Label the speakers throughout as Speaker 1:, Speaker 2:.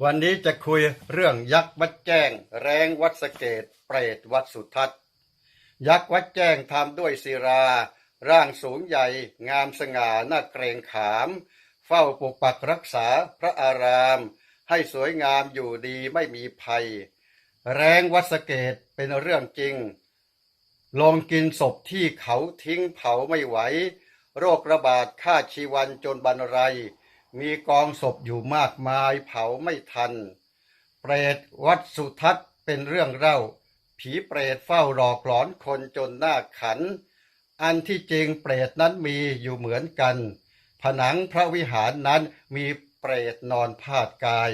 Speaker 1: วันนี้จะคุยเรื่องยักษ์วัดแจ้ง แรงวัดสะเกต เปรตวัดสุทัศน์ ยักษ์วัดแจ้งทำด้วยศิรา ร่างสูงใหญ่ งามสง่าหน่าเกรงขาม เฝ้าปกปักรักษาพระอาราม ให้สวยงามอยู่ดีไม่มีภัย แรงวัดสะเกตเป็นเรื่องจริง ลงกินศพที่เขาทิ้งเผาไม่ไหว โรคระบาดฆ่าชีวันจนบรรลัย มีกองศพอยู่มากมายเผาไม่ทัน เปรตวัดสุทัศน์เป็นเรื่องเล่า ผีเปรตเฝ้าหลอกหลอนคนจนหน้าขัน อันที่จริงเปรตนั้นมีอยู่เหมือนกัน ผนังพระวิหารนั้นมีเปรตนอนพาดกาย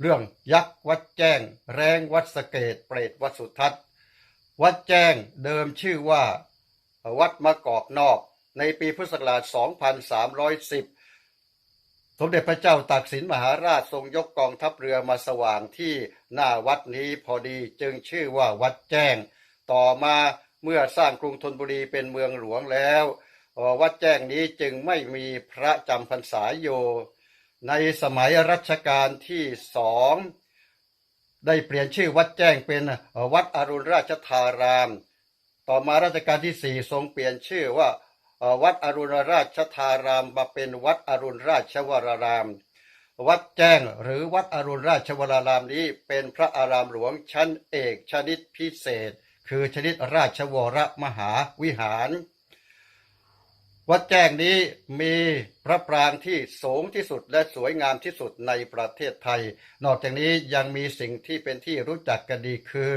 Speaker 1: เรื่องยักษ์วัดแจ้ง แรงวัดสเกตเปรตวัดสุทัศน์ วัดแจ้งเดิมชื่อว่า วัดมะกอกนอก ในปีพุทธศักราช 2310 สมเด็จพระเจ้าตากสินมหาราชทรงยกกองทัพเรือมาสว่างที่หน้าวัดนี้พอดีจึงชื่อว่าวัดแจ้ง ต่อมาเมื่อสร้างกรุงธนบุรีเป็นเมืองหลวงแล้ว วัดแจ้งนี้จึงไม่มีพระจำพรรษาอยู่ในสมัยรัชกาลที่สองได้เปลี่ยนชื่อวัดแจ้งเป็นวัดอรุณราชธาราม ต่อมารัชกาลที่สี่ทรงเปลี่ยนชื่อว่า วัดอรุณราชธารามมาเป็นวัดอรุณราชวราราม วัดแจ้งหรือวัดอรุณราชวรารามนี้เป็นพระอารามหลวงชั้นเอกชนิดพิเศษ คือชนิดราชวรมหาวิหาร วัดแจ้งนี้มีพระปรางที่สูงที่สุดและสวยงามที่สุดในประเทศไทย นอกจากนี้ยังมีสิ่งที่เป็นที่รู้จักกันดีคือ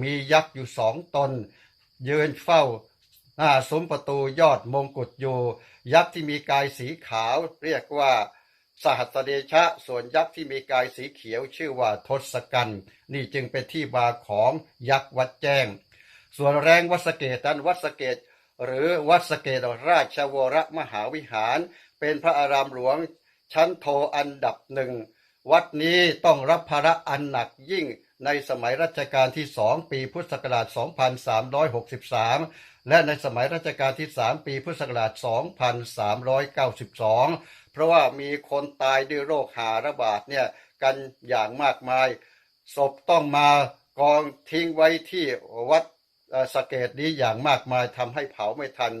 Speaker 1: มียักษ์อยู่สองตนยืนเฝ้า หน้าซุ้มประตูยอดมงกุฎอยู่ ยักษ์ที่มีกายสีขาว เรียกว่าสหัสเดชะ ส่วนยักษ์ที่มีกายสีเขียวชื่อว่าทศกัณฐ์นี่จึงเป็นที่มาของยักษ์วัดแจ้ง ส่วนแรงวัดสเกตนั้นวัดสเกต หรือวัดสเกตราชวรมหาวิหาร เป็นพระอารามหลวงชั้นโทอันดับหนึ่ง วัดนี้ต้องรับภาระอันหนักยิ่งในสมัยรัชกาลที่สองปีพุทธศักราช 2363 และในสมัยรัชกาลที่สามปีพุทธศักราช 2392 เพราะว่ามีคนตายด้วยโรคหาระบาดเนี่ยกันอย่างมากมาย ศพต้องมากองทิ้งไว้ที่วัดสะเกตนี้อย่างมากมายทำให้เผาไม่ทัน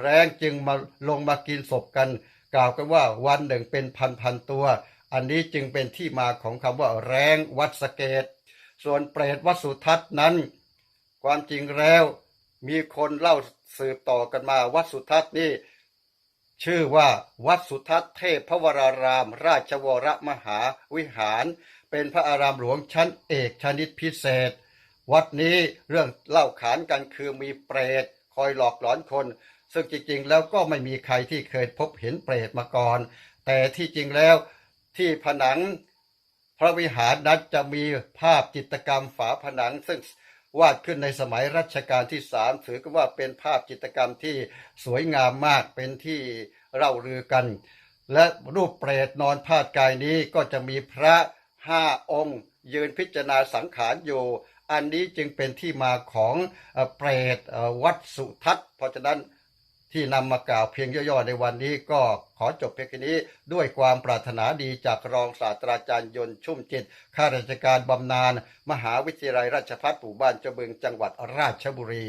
Speaker 1: แรงจึงมาลงมากินศพกัน กล่าวกันว่าวันหนึ่งเป็นพันพันตัว อันนี้จึงเป็นที่มาของคำว่าแรงวัดสะเกต ส่วนเปรตวัดสุทัศน์นั้น ความจริงแล้ว มีคนเล่าสืบต่อกันมาวัดสุทัศน์นี่ชื่อว่าวัดสุทัศน์เทพพระวราราม ราชวรมหาวิหาร เป็นพระอารามหลวงชั้นเอกชนิดพิเศษ วัดนี้เรื่องเล่าขานกันคือมีเปรตคอยหลอกหลอนคน ซึ่งจริงๆ แล้วก็ไม่มีใครที่เคยพบเห็นเปรตมาก่อน แต่ที่จริงแล้วที่ผนังพระวิหารนั้นจะมีภาพจิตรกรรมฝาผนังซึ่ง วาดขึ้นในสมัยรัชกาลที่สามถือกันว่าเป็นภาพจิตรกรรมที่สวยงามมากเป็นที่เล่าลือกัน และรูปเปรตนอนพาดกายนี้ก็จะมีพระห้าองค์ ยืนพิจารณาสังขารอยู่ อันนี้จึงเป็นที่มาของเปรตวัดสุทัศน์เพราะฉะนั้น ที่นำมากล่าวเพียงย่อๆในวันนี้ก็ขอจบเพียงแค่นี้ ด้วยความปรารถนาดีจากรองศาสตราจารย์ยนต์ชุ่มจิตข้าราชการบำนาญมหาวิทยาลัยราชภัฏปู่บ้านเจบึงจังหวัดราชบุรี